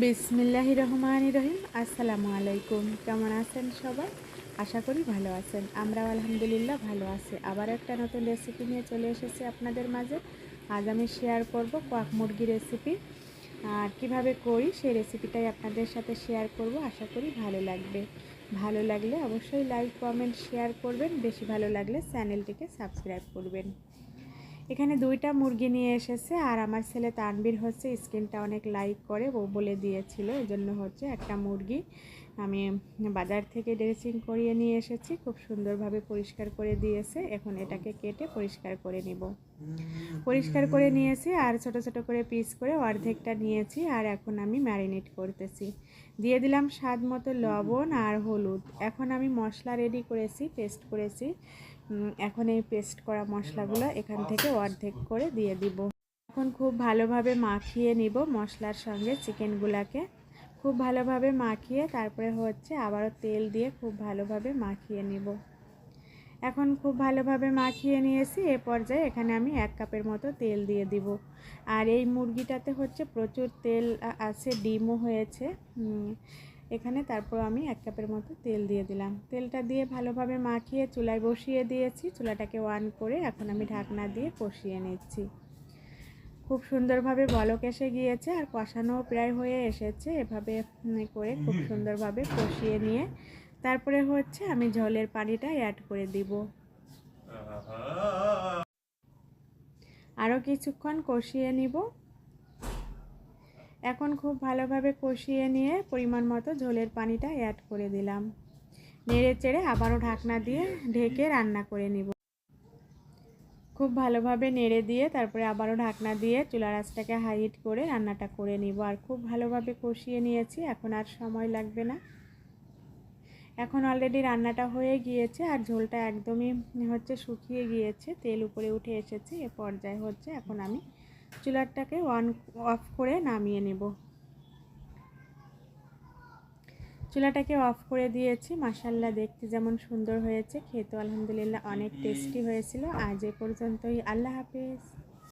বিসমিল্লাহ রহমান রহিম। আসসালামু আলাইকুম। কেমন আছেন সবাই? আশা করি ভালো আছেন। আমরাও আলহামদুলিল্লাহ ভালো আছি। আবার একটা নতুন রেসিপি নিয়ে চলে এসেছি আপনাদের মাঝে। আজ আমি শেয়ার করব কোয়াক মুরগি রেসিপি আর কীভাবে করি সেই রেসিপিটাই আপনাদের সাথে শেয়ার করব। আশা করি ভালো লাগবে। ভালো লাগলে অবশ্যই লাইক কমেন্ট শেয়ার করবেন। বেশি ভালো লাগলে চ্যানেলটিকে সাবস্ক্রাইব করবেন। এখানে দুইটা মুরগি নিয়ে এসেছে আর আমার ছেলে তানবির হচ্ছে স্কিনটা অনেক লাইক করে, ও বলে দিয়েছিল। এই জন্য হচ্ছে একটা মুরগি আমি বাজার থেকে ড্রেসিং করিয়ে নিয়ে এসেছি, খুব সুন্দরভাবে পরিষ্কার করে দিয়েছে। এখন এটাকে কেটে পরিষ্কার করে নিব। পরিষ্কার করে নিয়েছি আর ছোট ছোট করে পিস করে অর্ধেকটা নিয়েছি আর এখন আমি ম্যারিনেট করতেছি। দিয়ে দিলাম স্বাদ মতো লবণ আর হলুদ। এখন আমি মশলা রেডি করেছি, পেস্ট করেছি। এখন এই পেস্ট করা মশলাগুলো এখান থেকে অর্ধেক করে দিয়ে দিব। এখন খুব ভালোভাবে মাখিয়ে নিব মশলার সঙ্গে চিকেনগুলাকে। খুব ভালোভাবে মাখিয়ে তারপরে হচ্ছে আবারও তেল দিয়ে খুব ভালোভাবে মাখিয়ে নিব। এখন খুব ভালোভাবে মাখিয়ে নিয়েছি এ পর্যায়ে এখানে আমি এক কাপের মতো তেল দিয়ে দিব। আর এই মুরগিটাতে হচ্ছে প্রচুর তেল আছে ডিমও হয়েছে। এখানে তারপর আমি এক কাপের মতো তেল দিয়ে দিলাম। তেলটা দিয়ে ভালোভাবে মাখিয়ে চুলায় বসিয়ে দিয়েছি। চুলাটাকে অন করে এখন আমি ঢাকনা দিয়ে কষিয়ে নিচ্ছি। খুব সুন্দরভাবে বলক এসে গিয়েছে আর কষানোও প্রায় হয়ে এসেছে। এভাবে করে খুব সুন্দরভাবে কষিয়ে নিয়ে তারপরে হচ্ছে আমি জলের পানিটা অ্যাড করে দিব। আরও কিছুক্ষণ কষিয়ে নিব। এখন খুব ভালোভাবে কষিয়ে নিয়ে পরিমাণ মতো ঝোলের পানিটা অ্যাড করে দিলাম। নেড়ে চেড়ে আবারও ঢাকনা দিয়ে ঢেকে রান্না করে নিব। খুব ভালোভাবে নেড়ে দিয়ে তারপরে আবারও ঢাকনা দিয়ে চুলার আঁচটাকে হাইট করে রান্নাটা করে নিব। আর খুব ভালোভাবে কষিয়ে নিয়েছি, এখন আর সময় লাগবে না। এখন অলরেডি রান্নাটা হয়ে গিয়েছে আর ঝোলটা একদমই হচ্ছে শুকিয়ে গিয়েছে, তেল উপরে উঠে এসেছে, এ পর্যায়ে হচ্ছে। এখন আমি চুলারটাকে অন অফ করে নামিয়ে নেব। চুলাটাকে অফ করে দিয়েছি। মাসাল্লাহ দেখতে যেমন সুন্দর হয়েছে। খেতে আলহামদুলিল্লাহ অনেক টেস্টি হয়েছিল। আজ এ পর্যন্তই। আল্লাহ হাফেজ।